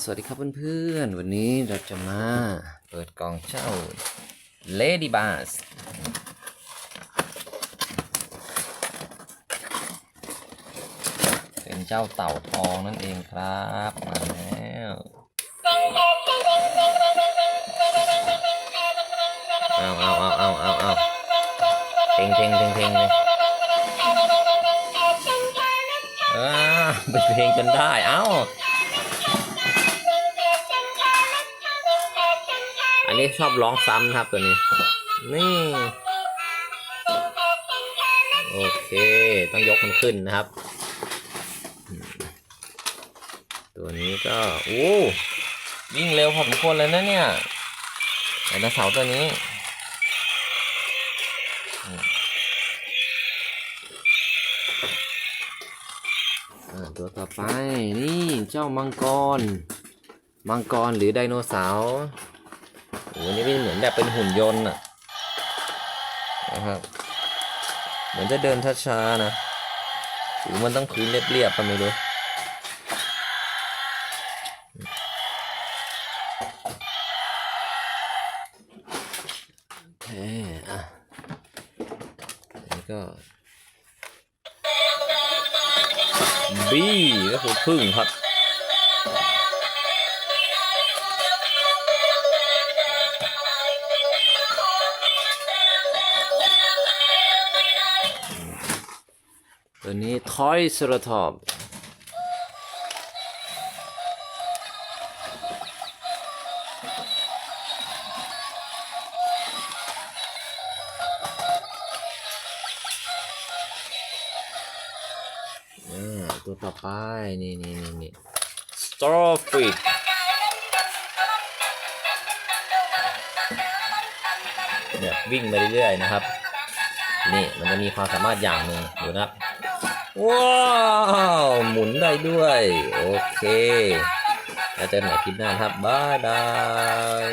สวัสดีครับเพื่อนๆ วันนี้เราจะมาเปิดกล่องเจ้า Lady b a s เป็นเจ้าเต่าทองนั่นเองครับ มาแล้วเอาเอาเอาเอาเอาเอาเพลงเพลงเพลงเพลงเลยอ่าเป็นเพลงจนได้ เอ้า อันนี้ชอบร้องซ้ำนะครับตัวนี้ นี่ โอเค ต้องยกมันขึ้นนะครับ ตัวนี้ก็โอ้วิ่งเร็วพอสมควรเลยนะเนี่ยไดโนเสาร์ตัวนี้อ่าตัวต่อไปนี่เจ้ามังกร มังกรหรือไดโนเสาร์ อ้โหนี่เป็นเหมือนแบบเป็นหุ่นยนต์อะนะครับ เหมือนจะเดินช้าๆนะหรือมันต้องพื้นเรียบๆก็ไม่รู้โอเคอะนี่ก็บีก็คือพึ่งครับ ตัวนี้ทอยสระทอบอ่าตัวต่อไป นี่นี่นี่นี่ starfish เนี่ยวิ่งไปเรื่อยๆนะครับ นี่มันจะมีความสามารถอย่างหนึ่งดูนะครับ ว้าวหมุนได้ด้วย โอเคแล้วเจอกันใหม่คลิปหน้าครับ บ๊ายบาย